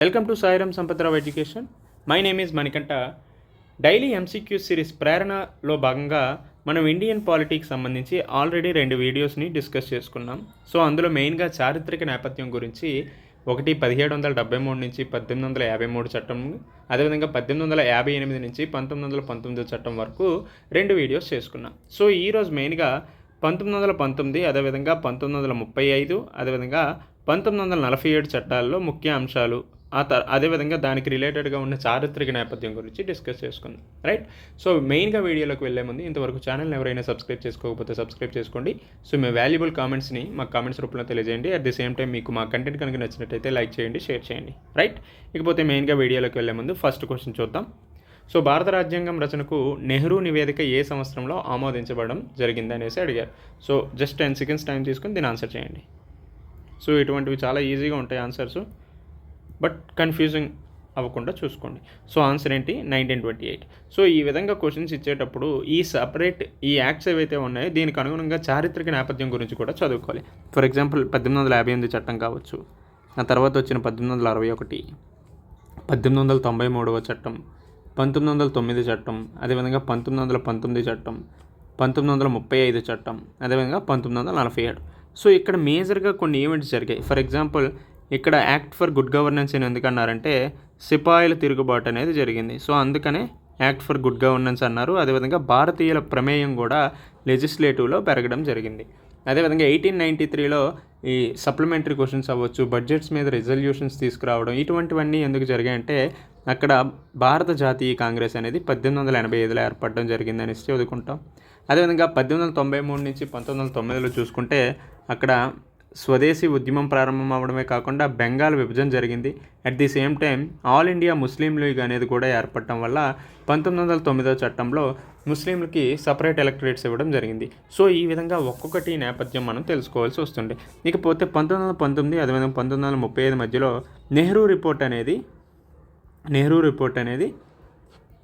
Welcome to Sairam Sampathrao education my name is Manikanta daily MCQ series ప్రేరణలో భాగంగా మనం Indian politics సంబంధించి already రెండు వీడియోస్ని డిస్కస్ చేసుకున్నాం సో అందులో మెయిన్గా చారిత్రక నేపథ్యం గురించి ఒకటి పదిహేడు వందల డెబ్బై మూడు నుంచి పద్దెనిమిది వందల యాభై మూడు చట్టం అదేవిధంగా పద్దెనిమిది వందల యాభై ఎనిమిది నుంచి పంతొమ్మిది వందల పంతొమ్మిది చట్టం వరకు రెండు వీడియోస్ చేసుకున్నాం సో ఈరోజు మెయిన్గా పంతొమ్మిది వందల పంతొమ్మిది అదేవిధంగా పంతొమ్మిది వందల ముప్పై ఐదు అదేవిధంగా పంతొమ్మిది వందల నలభై ఏడు చట్టాల్లో ముఖ్య అంశాలు ఆ తర్ అదేవిధంగా దానికి రిలేటెడ్గా ఉన్న చారిత్రక నేపథ్యం గురించి డిస్కస్ చేసుకుందాం రైట్? సో మెయిన్గా వీడియోలోకి వెళ్ళే ముందు ఇంతవరకు ఛానల్ ఎవరైనా సబ్స్క్రైబ్ చేసుకోకపోతే సబ్స్క్రైబ్ చేసుకోండి. సో మీ వాల్యుబుల్ కామెంట్స్ని మా కామెంట్స్ రూపంలో తెలియజేయండి. అట్ ది సేమ్ టైం మీకు మా కంటెంట్ కనుక నచ్చినట్టయితే లైక్ చేయండి షేర్ చేయండి రైట్? ఇకపోతే మెయిన్గా వీడియోలోకి వెళ్ళే ముందు ఫస్ట్ క్వశ్చన్ చూద్దాం. సో భారత రాజ్యాంగం రచనకు నెహ్రూ నివేదిక ఏ సంవత్సరంలో ఆమోదించబడడం జరిగింది అనేసి అడిగారు. So just ten seconds time తీసుకుని దీన్ని ఆన్సర్ చేయండి. సో ఇటువంటివి చాలా ఈజీగా ఉంటాయి ఆన్సర్స్ బట్ కన్ఫ్యూజింగ్ అవ్వకుండా చూసుకోండి. సో ఆన్సర్ ఏంటి? Nineteen twenty eight. సో ఈ విధంగా క్వశ్చన్స్ ఇచ్చేటప్పుడు ఈ సపరేట్ ఈ యాక్ట్స్ ఏవైతే ఉన్నాయో దీనికి అనుగుణంగా చారిత్రక నేపథ్యం గురించి కూడా చదువుకోవాలి. ఫర్ ఎగ్జాంపుల్ పద్దెనిమిది వందల యాభై ఎనిమిది చట్టం కావచ్చు. ఆ తర్వాత వచ్చిన పద్దెనిమిది వందల అరవై ఒకటి. పద్దెనిమిది వందల తొంభై మూడవ చట్టం. పంతొమ్మిది వందల తొమ్మిది చట్టం. అదేవిధంగా పంతొమ్మిది వందల పంతొమ్మిది చట్టం. పంతొమ్మిది వందల ముప్పై ఐదు చట్టం. అదేవిధంగా పంతొమ్మిది వందల నలభై ఏడు. సో ఇక్కడ మేజర్గా కొన్ని ఈవెంట్స్ జరిగాయి. ఫర్ ఎగ్జాంపుల్ ఇక్కడ యాక్ట్ ఫర్ గుడ్ గవర్నెన్స్ అని ఎందుకన్నారంటే సిపాయిల తిరుగుబాటు అనేది జరిగింది. సో అందుకనే యాక్ట్ ఫర్ గుడ్ గవర్నెన్స్ అన్నారు. అదేవిధంగా భారతీయుల ప్రమేయం కూడా లెజిస్లేటివ్లో పెరగడం జరిగింది. అదేవిధంగా ఎయిటీన్ నైంటీ త్రీలో ఈ సప్లిమెంటరీ క్వశ్చన్స్ అవ్వచ్చు బడ్జెట్స్ మీద రిజల్యూషన్స్ తీసుకురావడం ఇటువంటివన్నీ ఎందుకు జరిగాయంటే అక్కడ భారత జాతీయ కాంగ్రెస్ అనేది పద్దెనిమిది వందల ఎనభై ఐదులో ఏర్పడడం జరిగిందని చదువుకుంటాం. అదేవిధంగా పద్దెనిమిది వందల తొంభై మూడు నుంచి పంతొమ్మిది వందల తొమ్మిదిలో చూసుకుంటే అక్కడ స్వదేశీ ఉద్యమం ప్రారంభం అవడమే కాకుండా బెంగాల్ విభజన జరిగింది. At the same time all India Muslim League అనేది కూడా ఏర్పడటం వల్ల పంతొమ్మిది వందల తొమ్మిదో చట్టంలో ముస్లింలకి సపరేట్ ఎలక్టరేట్స్ ఇవ్వడం జరిగింది. సో ఈ విధంగా ఒక్కొక్కటి నేపథ్యం మనం తెలుసుకోవాల్సి వస్తుంది. ఇకపోతే పంతొమ్మిది వందల పంతొమ్మిది అదేవిధంగా పంతొమ్మిది వందల ముప్పై ఐదు మధ్యలో నెహ్రూ రిపోర్ట్ అనేది నెహ్రూ రిపోర్ట్ అనేది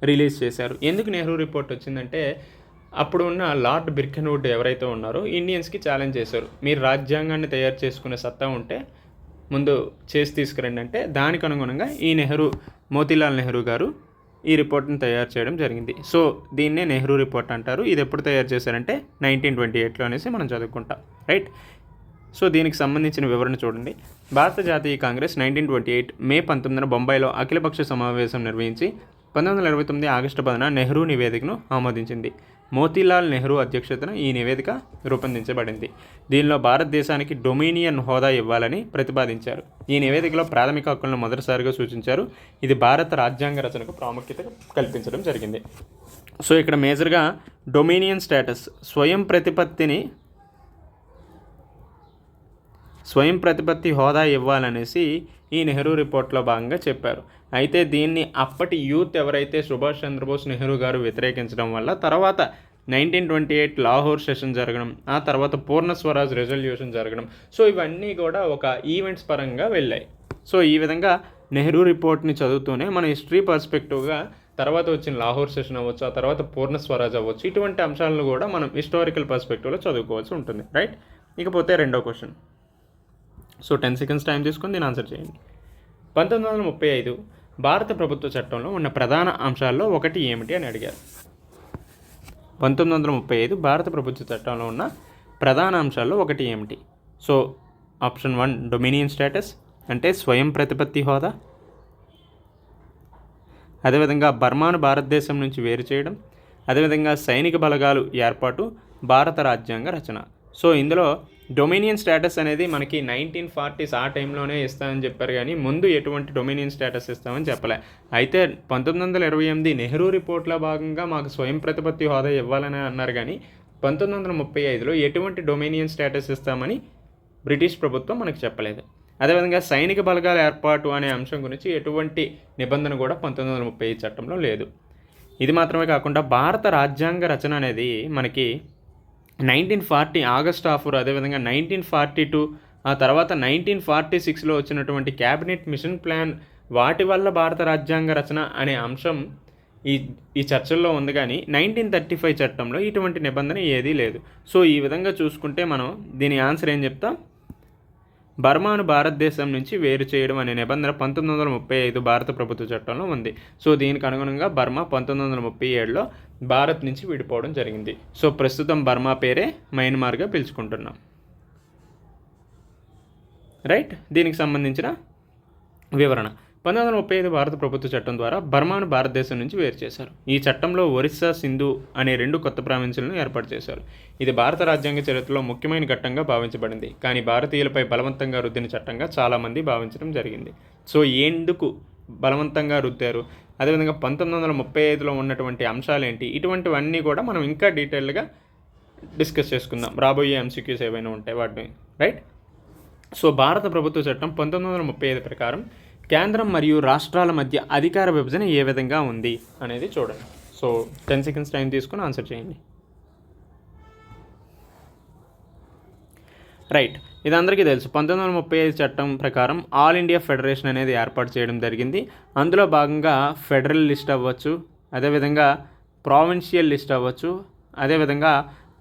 రిలీజ్ చేశారు. ఎందుకు నెహ్రూ రిపోర్ట్ వచ్చిందంటే అప్పుడు ఉన్న లార్డ్ బిర్కెన్వుడ్ ఎవరైతే ఉన్నారో ఇండియన్స్కి ఛాలెంజ్ చేశారు. మీరు రాజ్యాంగాన్ని తయారు చేసుకునే సత్తా ఉంటే ముందు చేసి తీసుకురండి అంటే దానికి అనుగుణంగా ఈ నెహ్రూ మోతీలాల్ నెహ్రూ గారు ఈ రిపోర్ట్ని తయారు చేయడం జరిగింది. సో దీన్నే నెహ్రూ రిపోర్ట్ అంటారు. ఇది ఎప్పుడు తయారు చేశారంటే నైన్టీన్ ట్వంటీ ఎయిట్లో అనేసి మనం చదువుకుంటాం. రైట్? సో దీనికి సంబంధించిన వివరణ చూడండి. భారత జాతీయ Congress nineteen twenty eight May పంతొమ్మిదిన బొంబాయిలో అఖిలపక్ష సమావేశం నిర్వహించి పంతొమ్మిది వందల ఇరవై తొమ్మిది ఆగస్టు పదన నెహ్రూ నివేదికను ఆమోదించింది. మోతీలాల్ నెహ్రూ అధ్యక్షతన ఈ నివేదిక రూపొందించబడింది. దీనిలో భారతదేశానికి డొమినియన్ హోదా ఇవ్వాలని ప్రతిపాదించారు. ఈ నివేదికలో ప్రాథమిక హక్కులను మొదటిసారిగా సూచించారు. ఇది భారత రాజ్యాంగ రచనకు ప్రాముఖ్యత కల్పించడం జరిగింది. సో ఇక్కడ మేజర్గా డొమినియన్ స్టేటస్ స్వయం ప్రతిపత్తిని స్వయం ప్రతిపత్తి హోదా ఇవ్వాలనేసి ఈ నెహ్రూ రిపోర్ట్లో భాగంగా చెప్పారు. అయితే దీన్ని అప్పటి యూత్ ఎవరైతే సుభాష్ చంద్రబోస్ నెహ్రూ గారు వ్యతిరేకించడం వల్ల తర్వాత nineteen twenty eight Lahore session జరగడం ఆ తర్వాత పూర్ణ స్వరాజ్ రెజల్యూషన్ జరగడం. సో ఇవన్నీ కూడా ఒక ఈవెంట్స్ పరంగా వెళ్ళాయి. సో ఈ విధంగా నెహ్రూ రిపోర్ట్ని చదువుతూనే మన హిస్టరీ పర్స్పెక్టివ్గా తర్వాత వచ్చిన లాహోర్ సెషన్ అవ్వచ్చు ఆ తర్వాత పూర్ణ స్వరాజ్ అవ్వచ్చు ఇటువంటి అంశాలను కూడా మనం హిస్టారికల్ పర్స్పెక్టివ్లో చదువుకోవాల్సి ఉంటుంది. రైట్? ఇకపోతే రెండో question. So ten seconds time తీసుకొని దీని ఆన్సర్ చేయండి. పంతొమ్మిది వందల ముప్పై ఐదు భారత ప్రభుత్వ చట్టంలో ఉన్న ప్రధాన అంశాల్లో ఒకటి ఏమిటి అని అడిగారు. పంతొమ్మిది వందల ముప్పై ఐదు భారత ప్రభుత్వ చట్టంలో ఉన్న ప్రధాన అంశాల్లో ఒకటి ఏమిటి? So option one dominion status అంటే స్వయం ప్రతిపత్తి హోదా. అదేవిధంగా బర్మాను భారతదేశం నుంచి వేరు చేయడం. అదేవిధంగా సైనిక బలగాలు ఏర్పాటు భారత రాజ్యాంగ రచన. సో ఇందులో డొమినియన్ స్టేటస్ అనేది మనకి నైన్టీన్ ఫార్టీస్ ఆ టైంలోనే ఇస్తామని చెప్పారు కానీ ముందు ఎటువంటి డొమినియన్ స్టేటస్ ఇస్తామని చెప్పలే. అయితే పంతొమ్మిది వందల ఇరవై ఎనిమిది నెహ్రూ రిపోర్ట్లో భాగంగా మాకు స్వయం ప్రతిపత్తి హోదా ఇవ్వాలని అన్నారు కానీ పంతొమ్మిది వందల ముప్పై ఐదులో ఎటువంటి డొమినియన్ స్టేటస్ ఇస్తామని బ్రిటిష్ ప్రభుత్వం మనకు చెప్పలేదు. అదేవిధంగా సైనిక బలగాల ఏర్పాటు అనే అంశం గురించి ఎటువంటి నిబంధన కూడా పంతొమ్మిది వందల ముప్పై ఐదు చట్టంలో లేదు. ఇది మాత్రమే కాకుండా భారత రాజ్యాంగ రచన అనేది మనకి నైన్టీన్ ఫార్టీ ఆగస్ట్ ఆఫర్ అదేవిధంగా నైన్టీన్ ఫార్టీ టూ ఆ తర్వాత నైన్టీన్ ఫార్టీ సిక్స్లో వచ్చినటువంటి క్యాబినెట్ మిషన్ ప్లాన్ వాటి వల్ల భారత రాజ్యాంగ రచన అనే అంశం ఈ ఈ చర్చల్లో ఉంది కానీ నైన్టీన్ థర్టీ ఫైవ్ చట్టంలో ఇటువంటి నిబంధన ఏదీ లేదు. సో ఈ విధంగా చూసుకుంటే మనం దీని ఆన్సర్ ఏం చెప్తాం? బర్మాను భారతదేశం నుంచి వేరు చేయడం అనే నిబంధన పంతొమ్మిది వందల ముప్పై ఐదు భారత ప్రభుత్వ చట్టంలో ఉంది. సో దీనికి అనుగుణంగా బర్మా పంతొమ్మిది వందల ముప్పై ఏడులో భారత్ నుంచి విడిపోవడం జరిగింది. సో ప్రస్తుతం బర్మా పేరే మయన్మార్గా పిలుచుకుంటున్నాం. రైట్? దీనికి సంబంధించిన వివరణ. పంతొమ్మిది వందల ముప్పై ఐదు భారత ప్రభుత్వ చట్టం ద్వారా బర్మాను భారతదేశం నుంచి వేరు చేశారు. ఈ చట్టంలో ఒరిస్సా సింధు అనే రెండు కొత్త ప్రావిన్సులను ఏర్పాటు చేశారు. ఇది భారత రాజ్యాంగ చరిత్రలో ముఖ్యమైన ఘట్టంగా భావించబడింది. కానీ భారతీయులపై బలవంతంగా రుద్దిన చట్టంగా చాలామంది భావించడం జరిగింది. సో ఎందుకు బలవంతంగా రుద్దారు? అదేవిధంగా పంతొమ్మిది వందల ముప్పై ఐదులో ఉన్నటువంటి అంశాలు ఏంటి ఇటువంటివన్నీ కూడా మనం ఇంకా డీటెయిల్గా డిస్కస్ చేసుకుందాం. రాబోయే ఎంసీక్యూస్ ఏవైనా ఉంటాయి వాటిని. రైట్? సో భారత ప్రభుత్వ చట్టం పంతొమ్మిది వందల ముప్పై ఐదు ప్రకారం కేంద్రం మరియు రాష్ట్రాల మధ్య అధికార విభజన ఏ విధంగా ఉంది అనేది చూడండి. సో టెన్ సెకండ్స్ టైం తీసుకుని ఆన్సర్ చేయండి. రైట్ ఇది అందరికీ తెలుసు. పంతొమ్మిది వందల ముప్పై ఐదు చట్టం ప్రకారం ఆల్ ఇండియా ఫెడరేషన్ అనేది ఏర్పాటు చేయడం జరిగింది. అందులో భాగంగా ఫెడరల్ లిస్ట్ అవ్వచ్చు అదేవిధంగా ప్రావిన్షియల్ లిస్ట్ అవ్వచ్చు అదేవిధంగా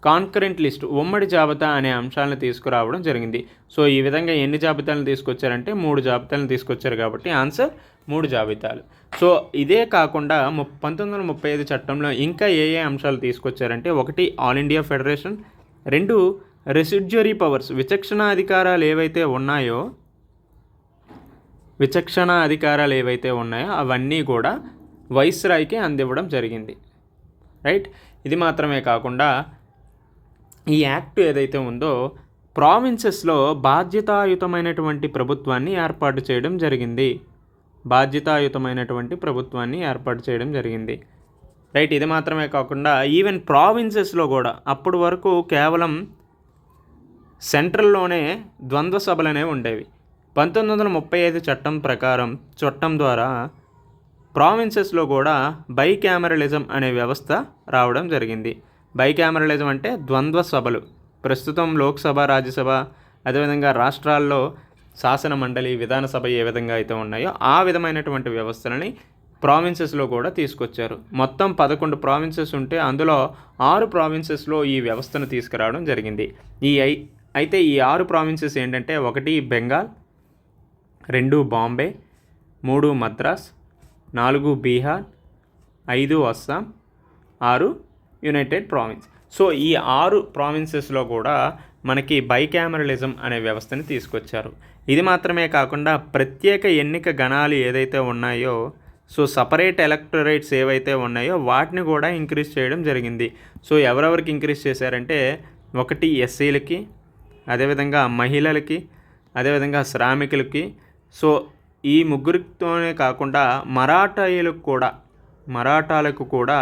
కాన్కరెంట్ లిస్ట్ ఉమ్మడి జాబితా అనే అంశాలను తీసుకురావడం జరిగింది. సో ఈ విధంగా ఎన్ని జాబితాలను తీసుకొచ్చారంటే మూడు జాబితాలను తీసుకొచ్చారు కాబట్టి ఆన్సర్ మూడు జాబితాలు. సో ఇదే కాకుండా పంతొమ్మిది వందల ముప్పై ఐదు చట్టంలో ఇంకా ఏ ఏ అంశాలు తీసుకొచ్చారంటే ఒకటి ఆల్ ఇండియా ఫెడరేషన్ రెండు రెసిడ్యూరీ పవర్స్ విచక్షణ అధికారాలు ఏవైతే ఉన్నాయో విచక్షణ అధికారాలు ఏవైతే ఉన్నాయో అవన్నీ కూడా వైస్రాయ్కి అందివ్వడం జరిగింది. రైట్? ఇది మాత్రమే కాకుండా ఈ యాక్ట్ ఏదైతే ఉందో ప్రావిన్సెస్లో బాధ్యతాయుతమైనటువంటి ప్రభుత్వాన్ని ఏర్పాటు చేయడం జరిగింది. బాధ్యతాయుతమైనటువంటి ప్రభుత్వాన్ని ఏర్పాటు చేయడం జరిగింది. రైట్ ఇది మాత్రమే కాకుండా ఈవెన్ ప్రావిన్సెస్లో కూడా అప్పటి వరకు కేవలం సెంట్రల్లోనే ద్వంద్వ సభలు అనేవి ఉండేవి. పంతొమ్మిది వందల ముప్పై ఐదు చట్టం ప్రకారం చట్టం ద్వారా ప్రావిన్సెస్లో కూడా బై క్యామరలిజం అనే వ్యవస్థ రావడం జరిగింది. బైకామరలిజం అంటే ద్వంద్వ సభలు ప్రస్తుతం లోక్సభ రాజ్యసభ అదేవిధంగా రాష్ట్రాల్లో శాసన మండలి విధానసభ ఏ విధంగా అయితే ఉన్నాయో ఆ విధమైనటువంటి వ్యవస్థలని ప్రావిన్సెస్లో కూడా తీసుకొచ్చారు. మొత్తం పదకొండు ప్రావిన్సెస్ ఉంటే అందులో ఆరు ప్రావిన్సెస్లో ఈ వ్యవస్థను తీసుకురావడం జరిగింది. ఈ ఐ అయితే ఈ ఆరు ప్రావిన్సెస్ ఏంటంటే ఒకటి బెంగాల్ రెండు బాంబే మూడు మద్రాస్ నాలుగు బీహార్ ఐదు అస్సాం ఆరు యునైటెడ్ ప్రావిన్స్. సో ఈ ఆరు ప్రావిన్సెస్లో కూడా మనకి బైకామరలిజం అనే వ్యవస్థని తీసుకొచ్చారు. ఇది మాత్రమే కాకుండా ప్రత్యేక ఎన్నిక గణాలు ఏదైతే ఉన్నాయో సో సపరేట్ ఎలక్టరేట్స్ ఏవైతే ఉన్నాయో వాటిని కూడా ఇంక్రీజ్ చేయడం జరిగింది. సో ఎవరెవరికి ఇంక్రీజ్ చేశారంటే ఒకటి ఎస్సీలకి అదేవిధంగా మహిళలకి అదేవిధంగా శ్రామికులకి. సో ఈ ముగ్గురితోనే కాకుండా మరాఠాయిలకు కూడా మరాఠాలకు కూడా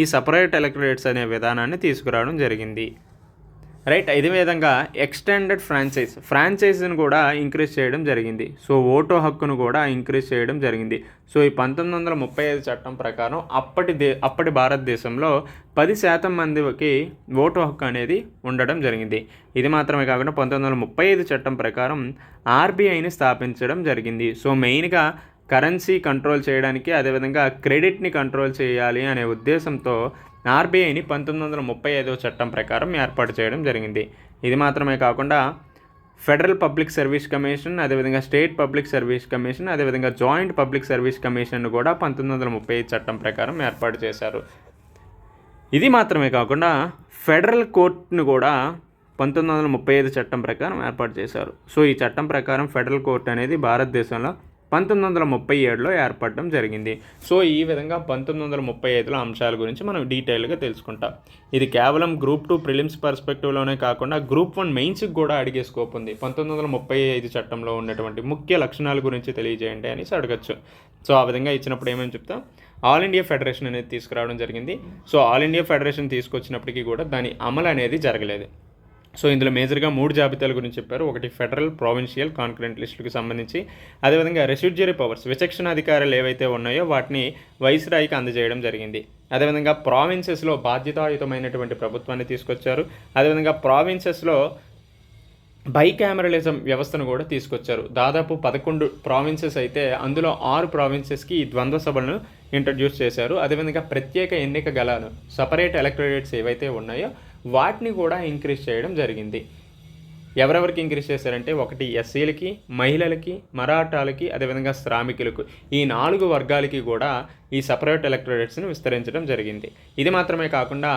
ఈ సపరేట్ ఎలక్టరేట్స్ అనే విధానాన్ని తీసుకురావడం జరిగింది. రైట్ ఇదే విధంగా ఎక్స్టెండెడ్ ఫ్రాంచైజ్ ఫ్రాంచైజీని కూడా ఇంక్రీజ్ చేయడం జరిగింది. సో ఓటో హక్కును కూడా ఇంక్రీజ్ చేయడం జరిగింది. సో ఈ పంతొమ్మిది వందల ముప్పై ఐదు చట్టం ప్రకారం అప్పటి దే అప్పటి భారతదేశంలో పది శాతం మందికి ఓటు హక్కు అనేది ఉండడం జరిగింది. ఇది మాత్రమే కాకుండా పంతొమ్మిది వందల ముప్పై ఐదు చట్టం ప్రకారం ఆర్బీఐని స్థాపించడం జరిగింది. సో మెయిన్గా కరెన్సీ కంట్రోల్ చేయడానికి అదేవిధంగా క్రెడిట్ని కంట్రోల్ చేయాలి అనే ఉద్దేశంతో ఆర్బీఐని పంతొమ్మిది వందల ముప్పై ఐదవ చట్టం ప్రకారం ఏర్పాటు చేయడం జరిగింది. ఇది మాత్రమే కాకుండా ఫెడరల్ పబ్లిక్ సర్వీస్ కమిషన్ అదేవిధంగా స్టేట్ పబ్లిక్ సర్వీస్ కమిషన్ అదేవిధంగా జాయింట్ పబ్లిక్ సర్వీస్ కమిషన్ కూడా పంతొమ్మిది వందల ముప్పై ఐదు చట్టం ప్రకారం ఏర్పాటు చేశారు. ఇది మాత్రమే కాకుండా ఫెడరల్ కోర్టును కూడా పంతొమ్మిది వందల ముప్పై ఐదు చట్టం ప్రకారం ఏర్పాటు చేశారు. సో ఈ చట్టం ప్రకారం ఫెడరల్ కోర్టు అనేది భారతదేశంలో పంతొమ్మిది వందల ముప్పై ఏడులో ఏర్పడడం జరిగింది. సో ఈ విధంగా పంతొమ్మిది వందల ముప్పై ఐదులో అంశాల గురించి మనం డీటెయిల్గా తెలుసుకుంటాం. ఇది కేవలం గ్రూప్ టూ ప్రిలిమ్స్ పర్స్పెక్టివ్లోనే కాకుండా గ్రూప్ వన్ మెయిన్స్కి కూడా అడిగే స్కోప్ ఉంది. పంతొమ్మిది వందల ముప్పై ఐదు చట్టంలో ఉన్నటువంటి ముఖ్య లక్షణాల గురించి తెలియజేయండి అనేసి అడగచ్చు. సో ఆ విధంగా ఇచ్చినప్పుడు ఏమని చెప్తాం? ఆల్ ఇండియా ఫెడరేషన్ అనేది తీసుకురావడం జరిగింది. సో ఆల్ ఇండియా ఫెడరేషన్ తీసుకొచ్చినప్పటికీ కూడా దాని అమలు అనేది జరగలేదు. సో ఇందులో మేజర్గా మూడు జాబితాల గురించి చెప్పారు. ఒకటి ఫెడరల్ ప్రావిన్షియల్ కాన్కరెంట్ లిస్టులకు సంబంధించి. అదేవిధంగా రెస్యూడ్జరీ పవర్స్ విచక్షణ అధికారాలు ఏవైతే ఉన్నాయో వాటిని వైస్రాయికి అందజేయడం జరిగింది. అదేవిధంగా ప్రావిన్సెస్లో బాధ్యతాయుతమైనటువంటి ప్రభుత్వాన్ని తీసుకొచ్చారు. అదేవిధంగా ప్రావిన్సెస్లో బైకామరలిజం వ్యవస్థను కూడా తీసుకొచ్చారు. దాదాపు పదకొండు ప్రావిన్సెస్ అయితే అందులో ఆరు ప్రావిన్సెస్కి ఈ ద్వంద్వ సభలను ఇంట్రడ్యూస్ చేశారు. అదేవిధంగా ప్రత్యేక ఎన్నిక గలాలు సపరేట్ ఎలక్టరేట్స్ ఏవైతే ఉన్నాయో వాటిని కూడా ఇంక్రీజ్ చేయడం జరిగింది. ఎవరెవరికి ఇంక్రీజ్ చేశారంటే ఒకటి ఎస్సీలకి మహిళలకి మరాఠాలకి అదేవిధంగా శ్రామికులకు ఈ నాలుగు వర్గాలకి కూడా ఈ సపరేట్ ఎలక్టరేట్స్ని విస్తరించడం జరిగింది. ఇది మాత్రమే కాకుండా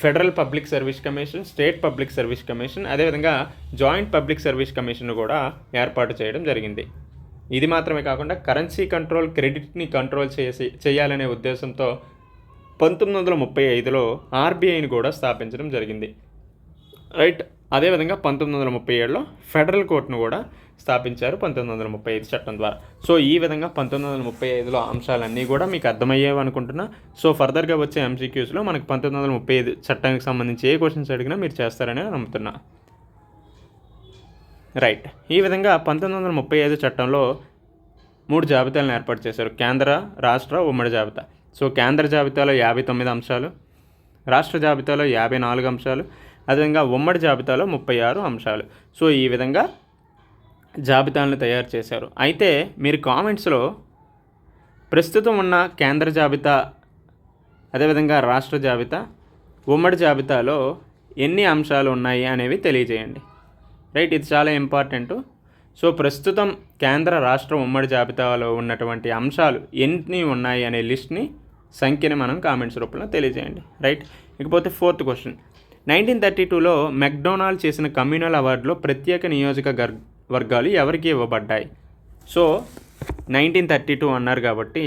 federal public service commission state public service commission అదేవిధంగా జాయింట్ పబ్లిక్ సర్వీస్ కమిషన్ కూడా ఏర్పాటు చేయడం జరిగింది. ఇది మాత్రమే కాకుండా కరెన్సీ కంట్రోల్ క్రెడిట్ని కంట్రోల్ చేసి చేయాలనే ఉద్దేశంతో పంతొమ్మిది వందల ముప్పై ఐదులో ఆర్బీఐని కూడా స్థాపించడం జరిగింది. రైట్ అదేవిధంగా పంతొమ్మిది వందల ముప్పై ఏడులో ఫెడరల్ కోర్టును కూడా స్థాపించారు పంతొమ్మిది వందల ముప్పై ఐదు చట్టం ద్వారా. సో ఈ విధంగా పంతొమ్మిది వందల ముప్పై ఐదులో అంశాలన్నీ కూడా మీకు అర్థమయ్యేవి అనుకుంటున్నా. సో ఫర్దర్గా వచ్చే ఎంసీక్యూస్లో మనకు పంతొమ్మిది వందల ముప్పై ఐదు చట్టానికి సంబంధించి ఏ క్వశ్చన్స్ అడిగినా మీరు చేస్తారని నమ్ముతున్నా. రైట్ ఈ విధంగా పంతొమ్మిది వందల ముప్పై ఐదు చట్టంలో మూడు జాబితాలను ఏర్పాటు చేశారు. కేంద్ర రాష్ట్ర ఉమ్మడి జాబితా. సో కేంద్ర జాబితాలో యాభై తొమ్మిది అంశాలు రాష్ట్ర జాబితాలో యాభై నాలుగు అంశాలు అదేవిధంగా ఉమ్మడి జాబితాలో ముప్పై ఆరు అంశాలు. సో ఈ విధంగా జాబితాలను తయారు చేశారు. అయితే మీరు కామెంట్స్లో ప్రస్తుతం ఉన్న కేంద్ర జాబితా అదేవిధంగా రాష్ట్ర జాబితా ఉమ్మడి జాబితాలో ఎన్ని అంశాలు ఉన్నాయి అనేవి తెలియజేయండి. రైట్ ఇది చాలా ఇంపార్టెంట్. సో ప్రస్తుతం కేంద్ర రాష్ట్ర ఉమ్మడి జాబితాలో ఉన్నటువంటి అంశాలు ఎన్ని ఉన్నాయి అనే లిస్ట్ని సంఖ్యని మనం కామెంట్స్ రూపంలో తెలియజేయండి. రైట్? ఇకపోతే ఫోర్త్ క్వశ్చన్. నైన్టీన్ థర్టీ టూలో మెక్డొనాల్డ్ చేసిన కమ్యూనల్ అవార్డులో ప్రత్యేక నియోజక గర్ వర్గాలు ఎవరికి ఇవ్వబడ్డాయి? సో నైన్టీన్ థర్టీ టూ అన్నారు కాబట్టి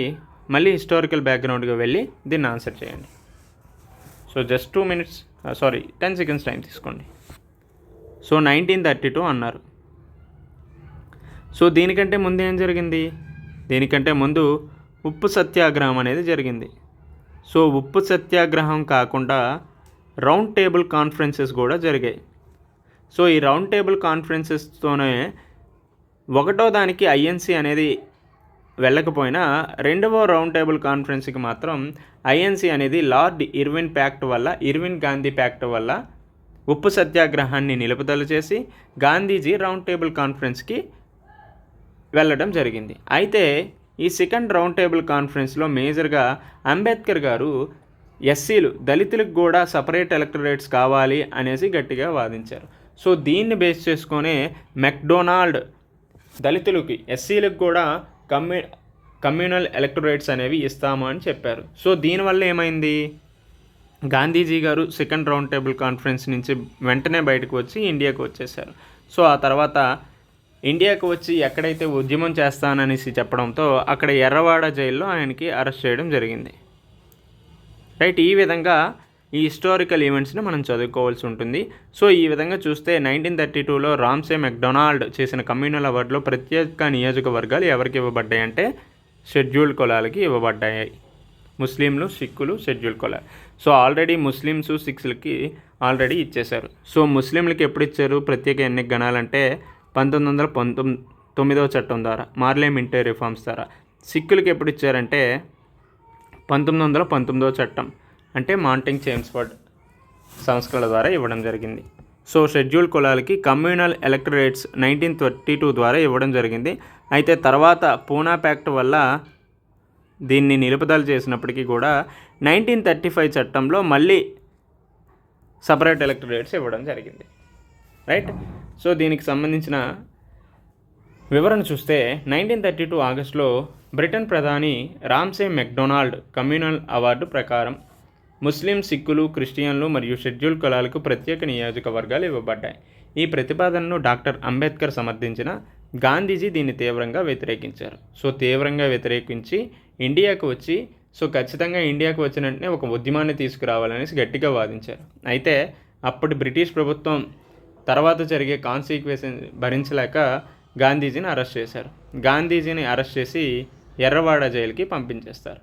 మళ్ళీ హిస్టారికల్ బ్యాక్గ్రౌండ్గా వెళ్ళి దీన్ని ఆన్సర్ చేయండి. So just two minutes sorry ten seconds time తీసుకోండి. సో నైన్టీన్ థర్టీ టూ అన్నారు. సో దీనికంటే ముందు ఏం జరిగింది? దీనికంటే ముందు ఉప్పు సత్యాగ్రహం అనేది జరిగింది. సో ఉప్పు సత్యాగ్రహం కాకుండా రౌండ్ టేబుల్ కాన్ఫరెన్సెస్ కూడా జరిగాయి. సో ఈ రౌండ్ టేబుల్ కాన్ఫరెన్సెస్తోనే ఒకటో దానికి ఐఎన్సీ అనేది వెళ్ళకపోయినా రెండవ రౌండ్ టేబుల్ కాన్ఫరెన్స్కి మాత్రం ఐఎన్సీ అనేది లార్డ్ ఇర్విన్ ప్యాక్ట్ వల్ల ఇర్విన్ గాంధీ ప్యాక్ట్ వల్ల ఉప్పు సత్యాగ్రహాన్ని నిలుపుదల చేసి గాంధీజీ రౌండ్ టేబుల్ కాన్ఫరెన్స్కి వెళ్ళడం జరిగింది. అయితే ఈ సెకండ్ రౌండ్ టేబుల్ కాన్ఫరెన్స్లో మేజర్గా అంబేద్కర్ గారు ఎస్సీలు దళితులకు కూడా సపరేట్ ఎలక్టరేట్స్ కావాలి అనేసి గట్టిగా వాదించారు. సో దీన్ని బేస్ చేసుకునే మెక్డొనాల్డ్ దళితులకి ఎస్సీలకు కూడా కమ్యూ కమ్యూనల్ ఎలక్టరేట్స్ అనేవి ఇస్తాము అని చెప్పారు. సో దీనివల్ల ఏమైంది? గాంధీజీ గారు సెకండ్ రౌండ్ టేబుల్ కాన్ఫరెన్స్ నుంచి వెంటనే బయటకు వచ్చి ఇండియాకు వచ్చేసారు. సో ఆ తర్వాత ఇండియాకు వచ్చి ఎక్కడైతే ఉద్యమం చేస్తాననేసి చెప్పడంతో అక్కడ ఎర్రవాడ జైల్లో ఆయనకి అరెస్ట్ చేయడం జరిగింది. రైట్ ఈ విధంగా ఈ హిస్టారికల్ ఈవెంట్స్ని మనం చదువుకోవాల్సి ఉంటుంది. సో ఈ విధంగా చూస్తే నైన్టీన్ థర్టీ టూలో రామ్సే మెక్డొనాల్డ్ చేసిన కమ్యూనల్ అవార్డులో ప్రత్యేక నియోజకవర్గాలు ఎవరికి ఇవ్వబడ్డాయి అంటే షెడ్యూల్డ్ కులాలకి ఇవ్వబడ్డాయి. ముస్లింలు సిక్కులు షెడ్యూల్ కులాలు సో ఆల్రెడీ ముస్లిమ్స్ సిక్స్లకి ఆల్రెడీ ఇచ్చేశారు. సో ముస్లింలకి ఎప్పుడు ఇచ్చారు? ప్రత్యేక ఎన్ని గణాలంటే పంతొమ్మిది వందల పంతొమ్మిది తొమ్మిదవ చట్టం ద్వారా మార్లేమింటే రిఫార్మ్స్ ద్వారా సిక్కులకి ఎప్పుడు ఇచ్చారంటే పంతొమ్మిది వందల పంతొమ్మిదవ చట్టం అంటే మాంటింగ్ చేమ్స్ఫర్డ్ సంస్కరణ ద్వారా ఇవ్వడం జరిగింది. సో షెడ్యూల్ కులాలకి communal electorates nineteen thirty two ద్వారా ఇవ్వడం జరిగింది. అయితే తర్వాత పూనా ప్యాక్ట్ వల్ల దీన్ని నిలుపుదల చేసినప్పటికీ కూడా నైన్టీన్ థర్టీ ఫైవ్ చట్టంలో మళ్ళీ సపరేట్ ఎలక్టరేట్స్ ఇవ్వడం జరిగింది. రైట్? సో దీనికి సంబంధించిన వివరణ చూస్తే నైన్టీన్ థర్టీ టూ ఆగస్టులో బ్రిటన్ ప్రధాని రామ్సే మెక్డొనాల్డ్ కమ్యూనల్ అవార్డు ప్రకారం ముస్లిం సిక్కులు క్రిస్టియన్లు మరియు షెడ్యూల్ కులాలకు ప్రత్యేక నియోజకవర్గాలు ఇవ్వబడ్డాయి. ఈ ప్రతిపాదనను డాక్టర్ అంబేద్కర్ సమర్థించిన గాంధీజీ దీన్ని తీవ్రంగా వ్యతిరేకించారు. సో తీవ్రంగా వ్యతిరేకించి ఇండియాకు వచ్చి సో ఖచ్చితంగా ఇండియాకు వచ్చిన వెంటనే ఒక ఉద్యమాన్ని తీసుకురావాలనేసి గట్టిగా వాదించారు. అయితే అప్పటి బ్రిటిష్ ప్రభుత్వం తర్వాత జరిగే కాన్సిక్వెన్స్ భరించలేక గాంధీజీని అరెస్ట్ చేశారు. గాంధీజీని అరెస్ట్ చేసి ఎర్రవాడ జైలుకి పంపించేస్తారు.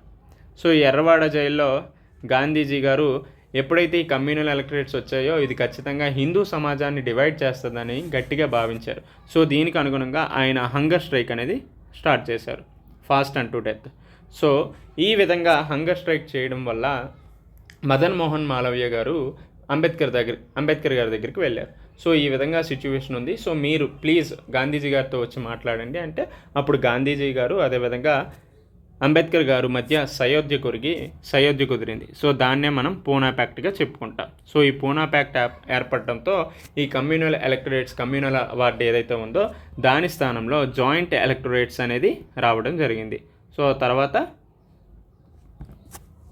సో ఈ ఎర్రవాడ జైల్లో గాంధీజీ గారు ఎప్పుడైతే ఈ కమ్యూనల్ ఎలక్టరేట్స్ వచ్చాయో ఇది ఖచ్చితంగా హిందూ సమాజాన్ని డివైడ్ చేస్తుందని గట్టిగా భావించారు. సో దీనికి అనుగుణంగా ఆయన హంగర్ స్ట్రైక్ అనేది స్టార్ట్ చేశారు. Fast and to death. So ఈ విధంగా హంగర్ స్ట్రైక్ చేయడం వల్ల మదన్ మోహన్ మాలవ్య గారు అంబేద్కర్ దగ్గర అంబేద్కర్ గారి దగ్గరికి వెళ్ళారు. సో ఈ విధంగా సిచ్యువేషన్ ఉంది. సో మీరు ప్లీజ్ గాంధీజీ గారితో వచ్చి మాట్లాడండి. అంటే అప్పుడు గాంధీజీ గారు అదేవిధంగా అంబేద్కర్ గారు మధ్య సయోధ్య కొరిగి సయోధ్య కుదిరింది. సో దాన్నే మనం పూనా ప్యాక్ట్గా చెప్పుకుంటాం. సో ఈ పూనా ప్యాక్ట్ యాప్ ఏర్పడటంతో ఈ కమ్యూనల్ ఎలక్టరేట్స్ కమ్యూనల్ అవార్డు ఏదైతే ఉందో దాని స్థానంలో జాయింట్ ఎలక్టరేట్స్ అనేది రావడం జరిగింది. సో తర్వాత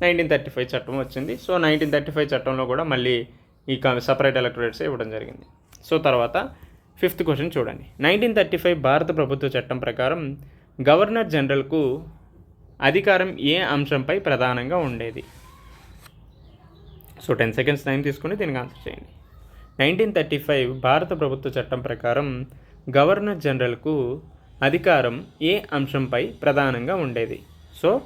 నైన్టీన్ థర్టీ ఫైవ్ చట్టం వచ్చింది. సో నైన్టీన్ థర్టీ ఫైవ్ చట్టంలో కూడా మళ్ళీ ఈ సపరేట్ ఎలక్టరేట్స్ ఇవ్వడం జరిగింది. సో తర్వాత ఫిఫ్త్ క్వశ్చన్ చూడండి. నైన్టీన్ థర్టీ ఫైవ్ భారత ప్రభుత్వ చట్టం ప్రకారం గవర్నర్ జనరల్కు అధికారం ఏ అంశంపై ప్రధానంగా ఉండేది? సో టెన్ సెకండ్స్ టైం తీసుకుని దీనికి ఆన్సర్ చేయండి. నైన్టీన్ థర్టీ ఫైవ్ భారత ప్రభుత్వ చట్టం ప్రకారం గవర్నర్ జనరల్కు అధికారం ఏ అంశంపై ప్రధానంగా ఉండేది? సో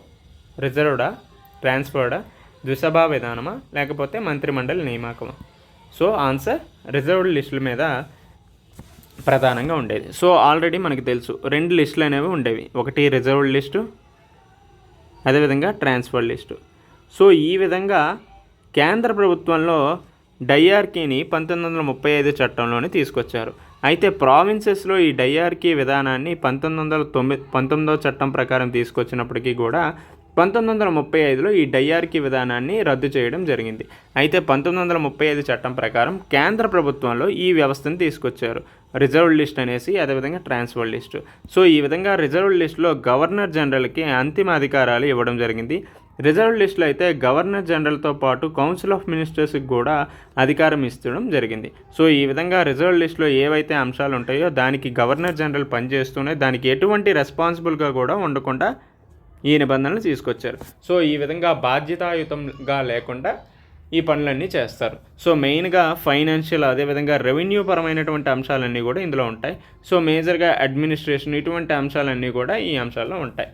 రిజర్వ్డా ట్రాన్స్ఫర్డా ద్విసభా విధానమా? లేకపోతే మంత్రిమండలి నియామకమా? సో ఆన్సర్ రిజర్వ్డ్ లిస్టుల మీద ప్రధానంగా ఉండేది. సో ఆల్రెడీ మనకి తెలుసు రెండు లిస్టులు అనేవి ఉండేవి. ఒకటి రిజర్వ్డ్ లిస్టు అదేవిధంగా ట్రాన్స్ఫర్ లిస్టు. సో ఈ విధంగా కేంద్ర ప్రభుత్వంలో డైఆర్కీని పంతొమ్మిది వందల ముప్పై ఐదు చట్టంలోనే తీసుకొచ్చారు. అయితే ప్రావిన్సెస్లో ఈ డైఆర్కీ విధానాన్ని పంతొమ్మిది వందల తొమ్మిది పంతొమ్మిదవ చట్టం ప్రకారం తీసుకొచ్చినప్పటికీ కూడా పంతొమ్మిది వందల ముప్పై ఐదులో ఈ డైఆర్కీ విధానాన్ని రద్దు చేయడం జరిగింది. అయితే పంతొమ్మిది వందల ముప్పై ఐదు చట్టం ప్రకారం కేంద్ర ప్రభుత్వంలో ఈ వ్యవస్థను తీసుకొచ్చారు. రిజర్వ్ లిస్ట్ అనేసి అదేవిధంగా ట్రాన్స్ఫర్ లిస్ట్. సో ఈ విధంగా రిజర్వ్ లిస్ట్లో గవర్నర్ జనరల్కి అంతిమ అధికారాలు ఇవ్వడం జరిగింది. రిజర్వ్ లిస్టులో అయితే గవర్నర్ జనరల్తో పాటు కౌన్సిల్ ఆఫ్ మినిస్టర్స్కి కూడా అధికారం ఇస్తడం జరిగింది. సో ఈ విధంగా రిజర్వ్ లిస్టులో ఏవైతే అంశాలు ఉంటాయో దానికి గవర్నర్ జనరల్ పనిచేస్తూనే దానికి ఎటువంటి రెస్పాన్సిబుల్గా కూడా ఉండకుండా ఈ నిబంధనలు తీసుకొచ్చారు. సో ఈ విధంగా బాధ్యతాయుతంగా లేకుండా ఈ పనులన్నీ చేస్తారు. సో మెయిన్గా ఫైనాన్షియల్ అదేవిధంగా రెవెన్యూ పరమైనటువంటి అంశాలన్నీ కూడా ఇందులో ఉంటాయి. సో మేజర్గా అడ్మినిస్ట్రేషన్ ఇటువంటి అంశాలన్నీ కూడా ఈ అంశాల్లో ఉంటాయి.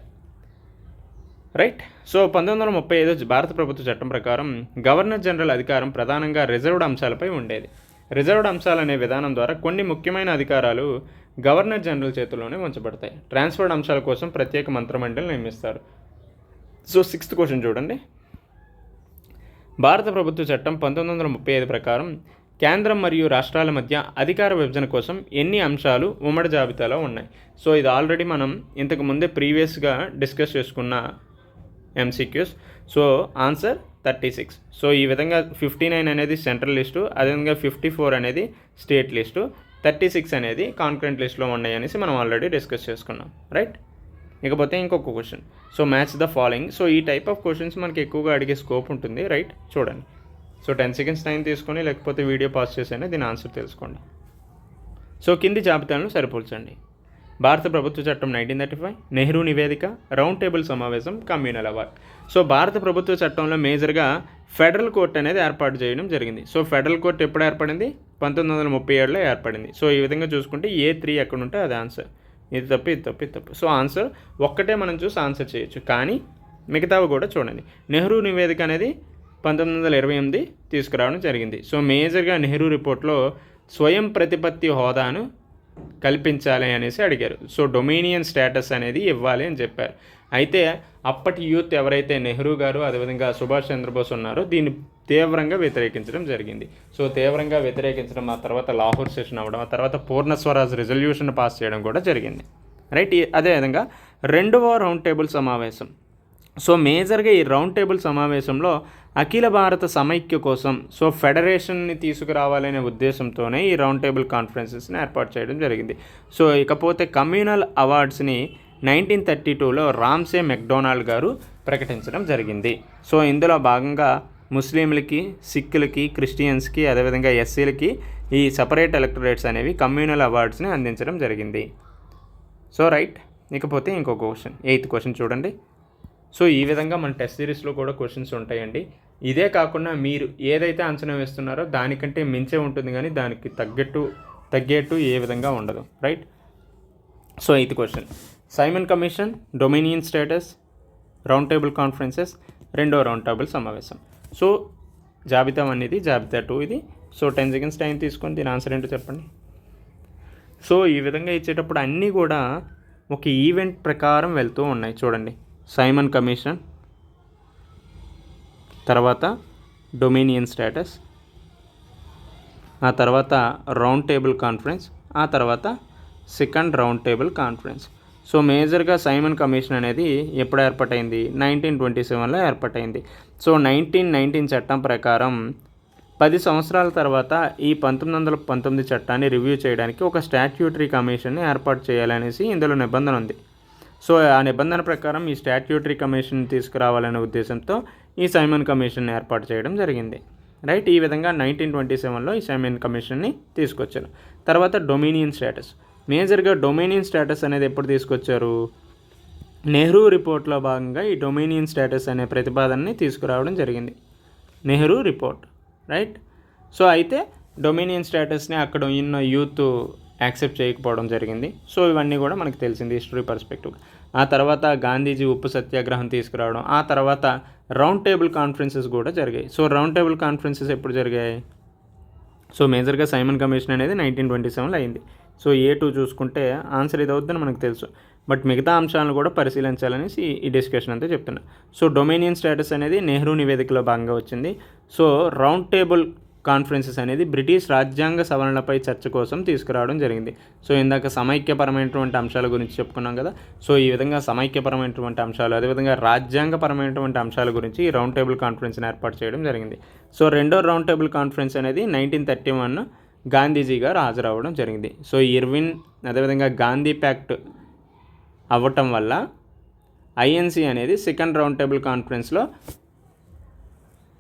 రైట్? సో పంతొమ్మిది వందల ముప్పై ఐదు భారత ప్రభుత్వ చట్టం ప్రకారం గవర్నర్ జనరల్ అధికారం ప్రధానంగా రిజర్వ్డ్ అంశాలపై ఉండేది. రిజర్వ్డ్ అంశాలు అనే విధానం ద్వారా కొన్ని ముఖ్యమైన అధికారాలు గవర్నర్ జనరల్ చేతుల్లోనే ఉంచబడతాయి. ట్రాన్స్ఫర్డ్ అంశాల కోసం ప్రత్యేక మంత్రిమండలి నియమిస్తారు. సో సిక్స్త్ క్వశ్చన్ చూడండి. భారత ప్రభుత్వ చట్టం పంతొమ్మిది వందల ముప్పై ఐదు ప్రకారం కేంద్రం మరియు రాష్ట్రాల మధ్య అధికార విభజన కోసం ఎన్ని అంశాలు ఉమ్మడి జాబితాలో ఉన్నాయి? సో ఇది ఆల్రెడీ మనం ఇంతకు ముందే ప్రీవియస్గా డిస్కస్ చేసుకున్న MCQs so answer thirty six. So ఈ విధంగా ఫిఫ్టీ నైన్ అనేది సెంట్రల్ లిస్టు అదేవిధంగా ఫిఫ్టీ ఫోర్ అనేది స్టేట్ లిస్టు. థర్టీ సిక్స్ అనేది కాన్కరెంట్ లిస్ట్లో ఉన్నాయి అనేసి మనం ఆల్రెడీ డిస్కస్ చేసుకున్నాం రైట్ ఇకపోతే ఇంకొక question so match the following so ఈ టైప్ ఆఫ్ క్వశ్చన్స్ మనకి ఎక్కువగా అడిగే స్కోప్ ఉంటుంది రైట్ చూడండి. సో టెన్ సెకండ్స్ టైం తీసుకొని లేకపోతే వీడియో పాస్ చేసైనా దీని ఆన్సర్ తెలుసుకోండి. సో కింది జాబితాలను సరిపోల్చండి. భారత ప్రభుత్వ చట్టం నైన్టీన్ థర్టీ ఫైవ్ నెహ్రూ నివేదిక రౌండ్ టేబుల్ సమావేశం కమ్యూనల్ అవార్డ్ సో భారత ప్రభుత్వ చట్టంలో మేజర్గా ఫెడరల్ కోర్ట్ అనేది ఏర్పాటు చేయడం జరిగింది. సో ఫెడరల్ కోర్ట్ ఎప్పుడు ఏర్పడింది? పంతొమ్మిది వందల ముప్పై ఏడులో ఏర్పడింది. సో ఈ విధంగా చూసుకుంటే ఏ త్రీ ఎక్కడ ఉంటే అది ఆన్సర్. ఇది తప్పు ఇది తప్పు ఇది తప్పు. సో ఆన్సర్ ఒక్కటే మనం చూసి ఆన్సర్ చేయొచ్చు. కానీ మిగతావి కూడా చూడండి. నెహ్రూ నివేదిక అనేది పంతొమ్మిది వందల ఇరవై ఎనిమిది తీసుకురావడం జరిగింది. సో మేజర్గా నెహ్రూ రిపోర్ట్లో స్వయం ప్రతిపత్తి హోదాను కల్పించాలి అనేసి అడిగారు. సో డొమినియన్ స్టేటస్ అనేది ఇవ్వాలి అని చెప్పారు. అయితే అప్పటి యూత్ ఎవరైతే నెహ్రూ గారు అదేవిధంగా సుభాష్ చంద్రబోస్ ఉన్నారో దీన్ని తీవ్రంగా వ్యతిరేకించడం జరిగింది. సో తీవ్రంగా వ్యతిరేకించడం ఆ తర్వాత లాహోర్ సెషన్ అవ్వడం ఆ తర్వాత పూర్ణ స్వరాజ్ రిజల్యూషన్ పాస్ చేయడం కూడా జరిగింది. రైట్? ఈ- అదేవిధంగా రెండవ రౌండ్ టేబుల్ సమావేశం. సో మేజర్గా ఈ రౌండ్ టేబుల్ సమావేశంలో అఖిల భారత సమైక్య కోసం సో ఫెడరేషన్ని తీసుకురావాలనే ఉద్దేశంతోనే ఈ రౌండ్ టేబుల్ కాన్ఫరెన్సెస్ని ఏర్పాటు చేయడం జరిగింది. సో ఇకపోతే కమ్యూనల్ అవార్డ్స్ని నైన్టీన్ థర్టీ టూలో రామ్సే మెక్డొనాల్డ్ గారు ప్రకటించడం జరిగింది. సో ఇందులో భాగంగా ముస్లింలకి సిక్కులకి క్రిస్టియన్స్కి అదేవిధంగా ఎస్సీలకి ఈ సపరేట్ ఎలక్టరేట్స్ అనేవి కమ్యూనల్ అవార్డ్స్ని అందించడం జరిగింది. సో రైట్ ఇకపోతే ఇంకో క్వశ్చన్ ఎయిత్ క్వశ్చన్ చూడండి. సో ఈ విధంగా మన టెస్ట్ సిరీస్లో కూడా క్వశ్చన్స్ ఉంటాయండి. ఇదే కాకుండా మీరు ఏదైతే అంచనా వేస్తున్నారో దానికంటే మించే ఉంటుంది కానీ దానికి తగ్గట్టు తగ్గేట్టు ఏ విధంగా ఉండదు right so eighth question Simon commission dominion status round table conferences రెండో రౌండ్ టేబుల్ సమావేశం. సో జాబితా అనేది జాబితా టూ ఇది. సో టెన్ సెకండ్స్ టైం తీసుకొని దీని ఆన్సర్ ఏంటో చెప్పండి. సో ఈ విధంగా ఇచ్చేటప్పుడు అన్నీ కూడా ఒక ఈవెంట్ ప్రకారం వెళ్తూ ఉన్నాయి. చూడండి. సైమన్ కమిషన్ తర్వాత డొమినియన్ స్టేటస్ ఆ తర్వాత రౌండ్ టేబుల్ కాన్ఫరెన్స్ ఆ తర్వాత second round table conference. So మేజర్గా సైమన్ కమిషన్ అనేది ఎప్పుడు ఏర్పాటైంది? నైన్టీన్ ట్వంటీ సెవెన్లో ఏర్పాటైంది. సో నైన్టీన్ నైన్టీన్ చట్టం ప్రకారం పది సంవత్సరాల తర్వాత ఈ పంతొమ్మిది వందల పంతొమ్మిది చట్టాన్ని రివ్యూ చేయడానికి ఒక స్టాట్యూటరీ కమిషన్ని ఏర్పాటు చేయాలనేసి ఇందులో నిబంధన ఉంది. సో ఆ నిబంధన ప్రకారం ఈ స్టాట్యూటరీ కమిషన్ తీసుకురావాలనే ఉద్దేశంతో ఈ సైమన్ కమిషన్ ఏర్పాటు చేయడం జరిగింది. రైట్ ఈ విధంగా నైన్టీన్ ట్వంటీ సెవెన్లో ఈ సైమన్ కమిషన్ని తీసుకొచ్చారు. తర్వాత డొమినియన్ స్టేటస్ మేజర్గా డొమినియన్ స్టేటస్ అనేది ఎప్పుడు తీసుకొచ్చారు? నెహ్రూ రిపోర్ట్లో భాగంగా ఈ డొమినియన్ స్టేటస్ అనే ప్రతిపాదనని తీసుకురావడం జరిగింది. నెహ్రూ రిపోర్ట్ రైట్ సో అయితే డొమినియన్ స్టేటస్ని అక్కడ ఉన్న యూత్ యాక్సెప్ట్ చేయకపోవడం జరిగింది. సో ఇవన్నీ కూడా మనకు తెలిసింది హిస్టరీ పర్స్పెక్టివ్ ఆ తర్వాత గాంధీజీ ఉప్పు సత్యాగ్రహం తీసుకురావడం ఆ తర్వాత రౌండ్ టేబుల్ కాన్ఫరెన్సెస్ కూడా జరిగాయి. సో రౌండ్ టేబుల్ కాన్ఫరెన్సెస్ ఎప్పుడు జరిగాయి? సో మేజర్గా సైమన్ కమిషన్ అనేది నైన్టీన్ ట్వంటీ సెవెన్లో అయింది. సో ఏ టూ చూసుకుంటే ఆన్సర్ ఇది అవుతుందని మనకు తెలుసు. బట్ మిగతా అంశాలను కూడా పరిశీలించాలనేసి ఈ డిస్కషన్ అంతా చెప్తున్నా. సో డొమేనియన్ స్టేటస్ అనేది నెహ్రూ నివేదికలో భాగంగా వచ్చింది. సో రౌండ్ టేబుల్ కాన్ఫరెన్సెస్ అనేది బ్రిటిష్ రాజ్యాంగ సవరణలపై చర్చ కోసం తీసుకురావడం జరిగింది. సో ఇందాక సమైక్యపరమైనటువంటి అంశాల గురించి చెప్పుకున్నాం కదా. సో ఈ విధంగా సమైక్యపరమైనటువంటి అంశాలు అదేవిధంగా రాజ్యాంగపరమైనటువంటి అంశాల గురించి ఈ రౌండ్ టేబుల్ కాన్ఫరెన్స్ని ఏర్పాటు చేయడం జరిగింది. సో రెండో రౌండ్ టేబుల్ కాన్ఫరెన్స్ అనేది నైన్టీన్ థర్టీ వన్ గాంధీజీ గారు హాజరవ్వడం జరిగింది. సో ఇర్విన్ అదేవిధంగా గాంధీ ప్యాక్ట్ అవ్వటం వల్ల ఐఎన్సీ అనేది సెకండ్ రౌండ్ టేబుల్ కాన్ఫరెన్స్లో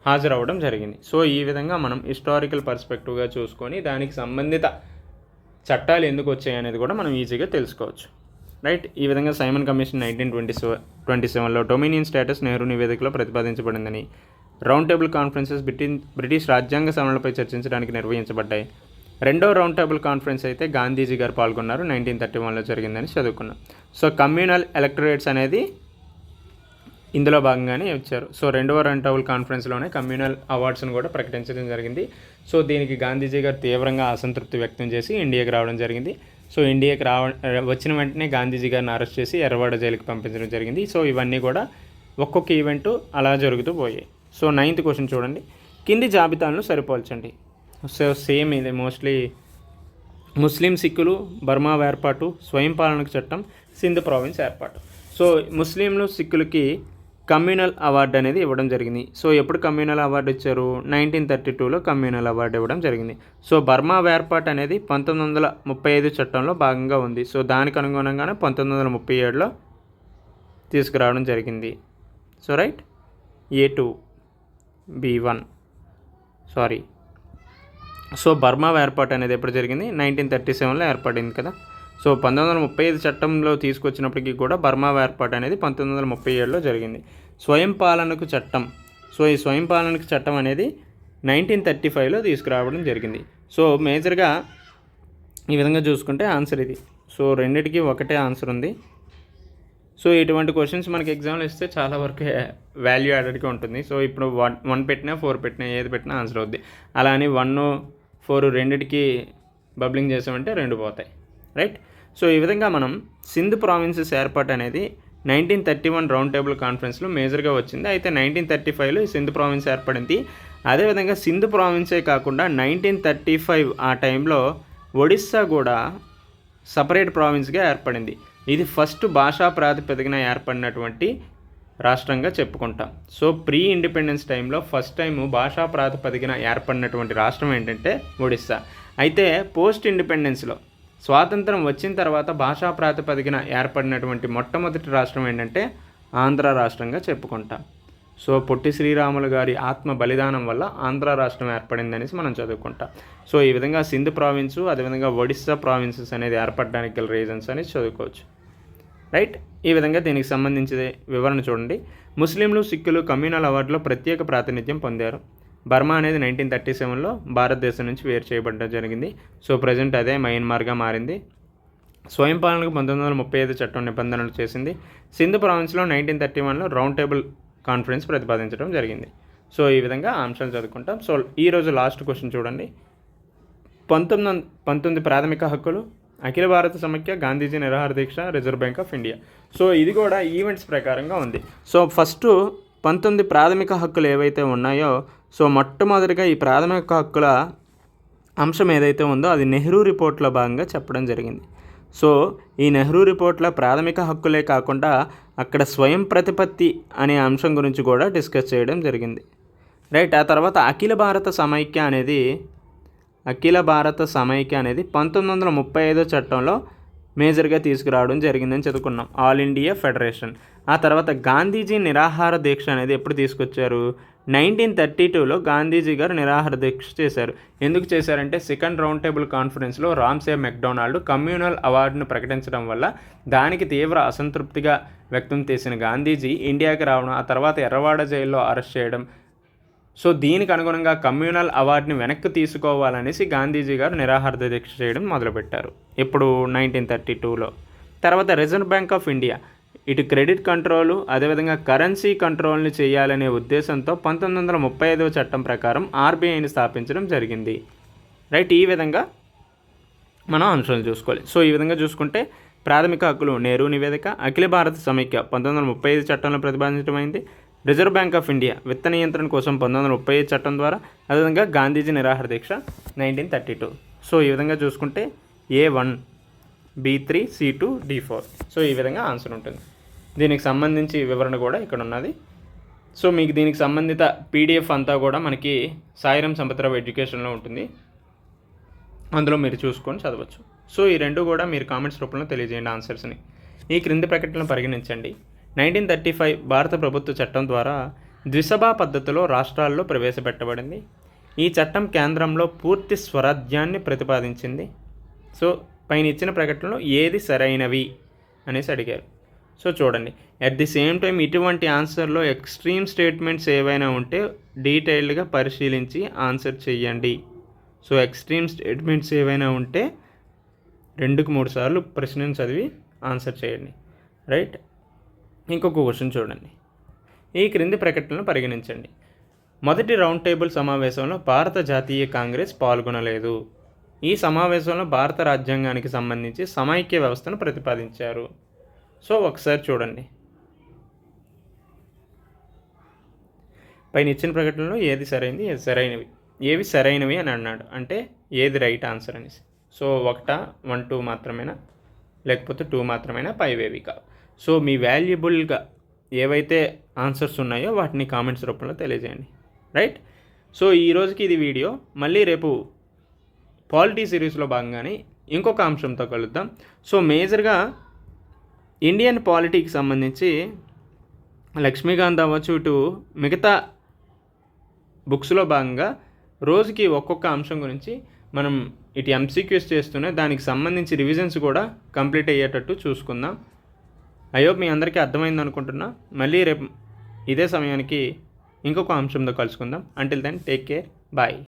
హాజరవ్వడం జరిగింది. సో ఈ విధంగా మనం హిస్టారికల్ పర్స్పెక్టివ్గా చూసుకొని దానికి సంబంధిత చట్టాలు ఎందుకు వచ్చాయి అనేది కూడా మనం ఈజీగా తెలుసుకోవచ్చు. రైట్? ఈ విధంగా Simon commission nineteen twenty seven twenty సెవెన్లో డొమినియన్ స్టేటస్ నెహ్రూ నివేదికలో ప్రతిపాదించబడిందని round table conferences Britain British రాజ్యాంగ సవరణలపై చర్చించడానికి నిర్వహించబడ్డాయి. రెండో రౌండ్ టేబుల్ కాన్ఫరెన్స్ అయితే గాంధీజీ గారు పాల్గొన్నారు నైన్టీన్ థర్టీ వన్లో జరిగిందని చదువుకున్నాం. సో కమ్యూనల్ ఎలక్టరేట్స్ అనేది ఇందులో భాగంగానే ఇచ్చారు సో రెండవ రౌండ్ కాన్ఫరెన్స్లోనే కమ్యూనల్ అవార్డ్స్ను కూడా ప్రకటించడం జరిగింది. సో దీనికి గాంధీజీ గారు తీవ్రంగా అసంతృప్తి వ్యక్తం చేసి ఇండియాకి రావడం జరిగింది. సో ఇండియాకి రావ వచ్చిన వెంటనే గాంధీజీ గారిని అరెస్ట్ చేసి ఎర్రవాడ జైలుకి పంపించడం జరిగింది. సో ఇవన్నీ కూడా ఒక్కొక్క ఈవెంట్ అలా జరుగుతూ పోయాయి. సో నైన్త్ క్వశ్చన్ చూడండి. కింది జాబితాలను సరిపోల్చండి. సో సేమ్ ఇది మోస్ట్లీ ముస్లిం సిక్కులు బర్మా ఏర్పాటు స్వయం పాలనకు చట్టం సింధ్ ప్రావిన్స్ ఏర్పాటు. సో ముస్లింలు సిక్కులకి కమ్యూనల్ అవార్డు అనేది ఇవ్వడం జరిగింది. సో ఎప్పుడు కమ్యూనల్ అవార్డు ఇచ్చారు? నైన్టీన్ థర్టీ టూలో కమ్యూనల్ అవార్డు ఇవ్వడం జరిగింది. సో బర్మా వేర్పాటు అనేది పంతొమ్మిది వందల ముప్పై ఐదు చట్టంలో భాగంగా ఉంది. సో దానికి అనుగుణంగానే పంతొమ్మిది వందల ముప్పై ఏడులో తీసుకురావడం జరిగింది. So right? A two B one sorry. So Burma ఏర్పాటు అనేది ఎప్పుడు జరిగింది? నైన్టీన్ థర్టీ సెవెన్లో ఏర్పడింది కదా? సో పంతొమ్మిది వందల ముప్పై ఐదు చట్టంలో తీసుకొచ్చినప్పటికీ కూడా బర్మా ఏర్పాటు అనేది పంతొమ్మిది వందల ముప్పై ఏడులో జరిగింది. స్వయం పాలనకు చట్టం. సో ఈ స్వయం పాలనకు చట్టం అనేది నైన్టీన్ థర్టీ ఫైవ్లో తీసుకురావడం జరిగింది. సో మేజర్గా ఈ విధంగా చూసుకుంటే ఆన్సర్ ఇది. సో రెండిటికి ఒకటే ఆన్సర్ ఉంది. సో ఇటువంటి క్వశ్చన్స్ మనకి ఎగ్జామ్లో ఇస్తే చాలా వరకు వాల్యూ యాడెడ్గా ఉంటుంది. సో ఇప్పుడు వన్ వన్ పెట్టినా ఫోర్ పెట్టినా ఏది పెట్టినా ఆన్సర్ అవుద్ది. అలా అని వన్ ఫోర్ రెండిటికి బబ్లింగ్ చేసామంటే రెండు పోతాయి. రైట్? సో ఈ విధంగా మనం సింధ్ ప్రావిన్సెస్ ఏర్పాటు అనేది nineteen thirty one round table కాన్ఫరెన్స్లో మేజర్గా వచ్చింది. అయితే నైన్టీన్ థర్టీ ఫైవ్లో ఈ సింధ్ ప్రావిన్స్ ఏర్పడింది. అదేవిధంగా సింధ్ ప్రావిన్సే కాకుండా నైన్టీన్ థర్టీ ఫైవ్ ఆ టైంలో ఒడిస్సా కూడా సపరేట్ ప్రావిన్స్గా ఏర్పడింది. ఇది ఫస్ట్ భాషా ప్రాతిపదికన ఏర్పడినటువంటి రాష్ట్రంగా చెప్పుకుంటాం. సో ప్రీ ఇండిపెండెన్స్ టైంలో ఫస్ట్ టైం భాషా ప్రాతిపదికన ఏర్పడినటువంటి రాష్ట్రం ఏంటంటే ఒడిస్సా. అయితే పోస్ట్ ఇండిపెండెన్స్లో స్వాతంత్రం వచ్చిన తర్వాత భాషా ప్రాతిపదికన ఏర్పడినటువంటి మొట్టమొదటి రాష్ట్రం ఏంటంటే ఆంధ్ర రాష్ట్రంగా చెప్పుకుంటాం. సో పొట్టి శ్రీరాములు గారి ఆత్మ బలిదానం వల్ల ఆంధ్ర రాష్ట్రం ఏర్పడిందనేసి మనం చదువుకుంటాం. సో ఈ విధంగా సింధు ప్రావిన్సు అదేవిధంగా ఒడిస్సా ప్రావిన్సెస్ అనేది ఏర్పడడానికి గల రీజన్స్ అనేది చదువుకోవచ్చు. రైట్? ఈ విధంగా దీనికి సంబంధించి వివరణ చూడండి. ముస్లింలు సిక్కులు కమ్యూనల్ అవార్డులో ప్రత్యేక ప్రాతినిధ్యం పొందారు. బర్మా అనేది నైన్టీన్ థర్టీ సెవెన్లో భారతదేశం నుంచి వేరు చేయబడడం జరిగింది. సో ప్రజెంట్ అదే మయన్మార్గా మారింది. స్వయం పాలనకు పంతొమ్మిది వందల ముప్పై ఐదు చట్టం నిబంధనలు చేసింది. సింధు ప్రావిన్స్లో నైన్టీన్ థర్టీ వన్లో రౌండ్ టేబుల్ కాన్ఫరెన్స్ ప్రతిపాదించడం జరిగింది. సో ఈ విధంగా అంశాలు చదువుకుంటాం. సో ఈరోజు లాస్ట్ క్వశ్చన్ చూడండి. పంతొమ్మిది పంతొమ్మిది ప్రాథమిక హక్కులు అఖిల భారత సమైక్య గాంధీజీ నిరాహార దీక్ష reserve bank of India so ఇది కూడా ఈవెంట్స్ ప్రకారంగా ఉంది. సో ఫస్ట్ పంతొమ్మిది ప్రాథమిక హక్కులు ఏవైతే ఉన్నాయో సో మొట్టమొదటిగా ఈ ప్రాథమిక హక్కుల అంశం ఏదైతే ఉందో అది నెహ్రూ రిపోర్ట్లో భాగంగా చెప్పడం జరిగింది. సో ఈ నెహ్రూ రిపోర్ట్లో ప్రాథమిక హక్కులే కాకుండా అక్కడ స్వయం ప్రతిపత్తి అనే అంశం గురించి కూడా డిస్కస్ చేయడం జరిగింది. రైట్ ఆ తర్వాత అఖిల భారత సమైక్య అనేది అఖిల భారత సమైక్య అనేది పంతొమ్మిది వందల ముప్పై ఐదో చట్టంలో మేజర్గా తీసుకురావడం జరిగిందని చదువుకున్నాం. All India federation. ఆ తర్వాత గాంధీజీ నిరాహార దీక్ష అనేది ఎప్పుడు తీసుకొచ్చారు? నైన్టీన్ థర్టీ టూలో గాంధీజీ గారు నిరాహార దీక్ష చేశారు. ఎందుకు చేశారంటే సెకండ్ రౌండ్ టేబుల్ కాన్ఫరెన్స్లో రామ్సే మెక్డొనాల్డ్ కమ్యూనల్ అవార్డును ప్రకటించడం వల్ల దానికి తీవ్ర అసంతృప్తిగా వ్యక్తం చేసిన గాంధీజీ ఇండియాకి రావడం ఆ తర్వాత ఎర్రవాడ జైల్లో అరెస్ట్ చేయడం. సో దీనికి అనుగుణంగా కమ్యూనల్ అవార్డుని వెనక్కి తీసుకోవాలనేసి గాంధీజీ గారు నిరాహార దీక్ష చేయడం మొదలుపెట్టారు. ఇప్పుడు నైన్టీన్ థర్టీ టూలో. తర్వాత రిజర్వ్ బ్యాంక్ ఆఫ్ ఇండియా. ఇటు క్రెడిట్ కంట్రోలు అదేవిధంగా కరెన్సీ కంట్రోల్ని చేయాలనే ఉద్దేశంతో పంతొమ్మిది వందల ముప్పై ఐదవ చట్టం ప్రకారం ఆర్బీఐని స్థాపించడం జరిగింది. రైట్ ఈ విధంగా మనం అంశాలు చూసుకోవాలి. సో ఈ విధంగా చూసుకుంటే ప్రాథమిక హక్కులు నెహ్రూ నివేదిక అఖిల భారత సమైక్య పంతొమ్మిది వందల ముప్పై ఐదు చట్టంలో ప్రతిపాదించడమైంది రిజర్వ్ బ్యాంక్ ఆఫ్ ఇండియా విత్త నియంత్రణ కోసం పంతొమ్మిది వందల ముప్పై ఐదు చట్టం ద్వారా అదేవిధంగా గాంధీజీ నిరాహార దీక్ష నైన్టీన్ థర్టీ టూ. సో ఈ విధంగా చూసుకుంటే A one B three C two D four. So ఈ విధంగా ఆన్సర్ ఉంటుంది. దీనికి సంబంధించి వివరణ కూడా ఇక్కడ ఉన్నది సో మీకు దీనికి సంబంధిత పీడిఎఫ్ అంతా కూడా మనకి సాయిరం సంపత్రావు ఎడ్యుకేషన్లో ఉంటుంది. అందులో మీరు చూసుకొని చదవచ్చు. సో ఈ రెండు కూడా మీరు కామెంట్స్ రూపంలో తెలియజేయండి ఆన్సర్స్ని. ఈ క్రింది ప్రకటనలు పరిగణించండి. నైన్టీన్ థర్టీ ఫైవ్ భారత ప్రభుత్వ చట్టం ద్వారా ద్విసభా పద్ధతిలో రాష్ట్రాల్లో ప్రవేశపెట్టబడింది. ఈ చట్టం కేంద్రంలో పూర్తి స్వరాజ్యాన్ని ప్రతిపాదించింది. సో పైన ఇచ్చిన ప్రకటనలో ఏది సరైనవి అనేసి అడిగారు. సో చూడండి అట్ ది సేమ్ టైం ఇటువంటి ఆన్సర్లో ఎక్స్ట్రీమ్ స్టేట్మెంట్స్ ఏవైనా ఉంటే డీటెయిల్డ్గా పరిశీలించి ఆన్సర్ చేయండి సో ఎక్స్ట్రీమ్ స్టేట్మెంట్స్ ఏవైనా ఉంటే రెండుకు మూడు సార్లు ప్రశ్నను చదివి ఆన్సర్ చేయండి. రైట్ ఇంకొక క్వశ్చన్ చూడండి. ఈ క్రింది ప్రకటనను పరిగణించండి. మొదటి రౌండ్ టేబుల్ సమావేశంలో భారత జాతీయ కాంగ్రెస్ పాల్గొనలేదు. ఈ సమావేశంలో భారత రాజ్యాంగానికి సంబంధించి సమైక్య వ్యవస్థను ప్రతిపాదించారు. సో ఒకసారి చూడండి. పైన ఇచ్చిన ప్రకటనలో ఏది సరైనది ఏది సరైనవి ఏవి సరైనవి అని అన్నాడు. అంటే ఏది రైట్ ఆన్సర్ అనేసి. సో ఒకటా వన్ టూ మాత్రమేనా? లేకపోతే టూ మాత్రమేనా? పైవేవి కావు. సో మీ వాల్యుబుల్గా ఏవైతే ఆన్సర్స్ ఉన్నాయో వాటిని కామెంట్స్ రూపంలో తెలియజేయండి. రైట్? సో ఈ రోజుకి ఇది వీడియో. మళ్ళీ రేపు పాలిటీ సిరీస్లో భాగంగానే ఇంకొక అంశంతో కలుద్దాం. సో మేజర్గా ఇండియన్ పాలిటీకి సంబంధించి లక్ష్మీకాంత్ అవ్వచ్చు ఇటు మిగతా బుక్స్లో భాగంగా రోజుకి ఒక్కొక్క అంశం గురించి మనం ఇటు ఎంసీక్యూస్ చేస్తూనే దానికి సంబంధించి రివిజన్స్ కూడా కంప్లీట్ అయ్యేటట్టు చూసుకుందాం. అయ్యో మీ అందరికీ అర్థమైంది అనుకుంటున్నా. మళ్ళీ రేపు ఇదే సమయానికి ఇంకొక అంశంతో కలుసుకుందాం. Until then take care bye